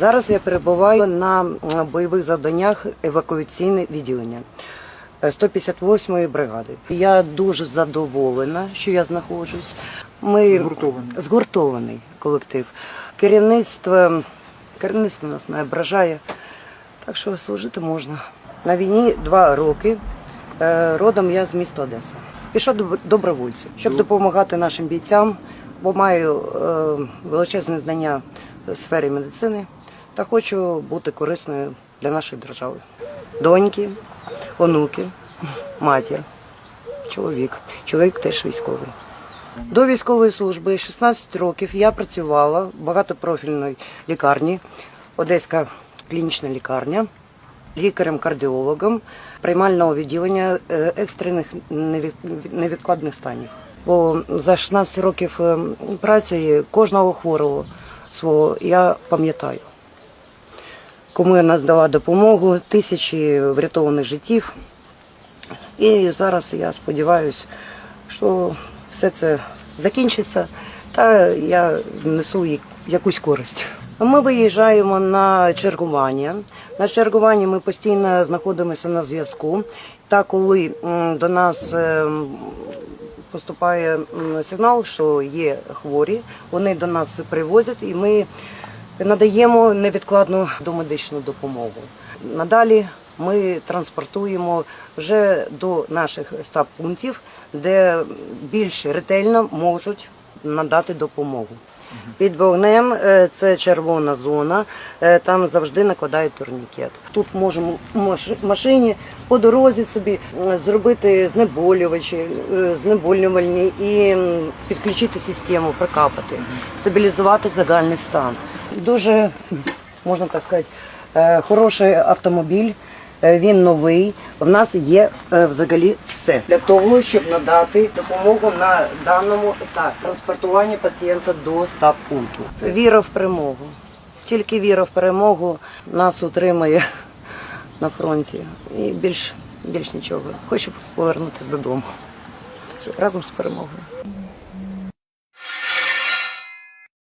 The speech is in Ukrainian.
Зараз я перебуваю на бойових завданнях евакуаційне відділення е, 158-ї бригади. Я дуже задоволена, що я знаходжусь. Ми Згуртований. згуртований колектив. Керівництво, керівництво нас не ображає, так що служити можна. На війні два роки. Е, Родом я з міста Одеса. Пішов до добровольців, щоб допомагати нашим бійцям, бо маю е, величезне знання в сфері медицини та хочу бути корисною для нашої держави. Доньки, онуки, матір, чоловік. Чоловік теж військовий. До військової служби 16 років я працювала в багатопрофільній лікарні, Одеська клінічна лікарня, лікарем-кардіологом приймального відділення е, екстрених невідкладних станів. Бо за 16 років е, праці кожного хворого свого я пам'ятаю. Кому я надала допомогу, тисячі врятованих життів. І зараз я сподіваюся, що все це закінчиться, та я внесу якусь користь. Ми виїжджаємо на чергування. На чергуванні ми постійно знаходимося на зв'язку. Та коли до нас ем, поступає сигнал, що є хворі, вони до нас привозять і ми надаємо невідкладну домедичну допомогу. Надалі ми транспортуємо вже до наших стаб-пунктів, де більш ретельно можуть надати допомогу. Під вогнем е, це червона зона, е, там завжди накладають турнікет. Тут можемо в машині по дорозі собі е, зробити знеболювачі, знеболювальні і підключити систему, прокапати, стабілізувати загальний стан. Дуже, можна так сказати, е, хороший автомобіль. Е, Він новий. В нас є е, взагалі все для того, щоб надати допомогу на даному етапі транспортування пацієнта до стаб пункту. Віра в перемогу. Тільки віра в перемогу нас утримує на фронті. І більш, більш нічого. Хочу повернутися додому. Разом з перемогою.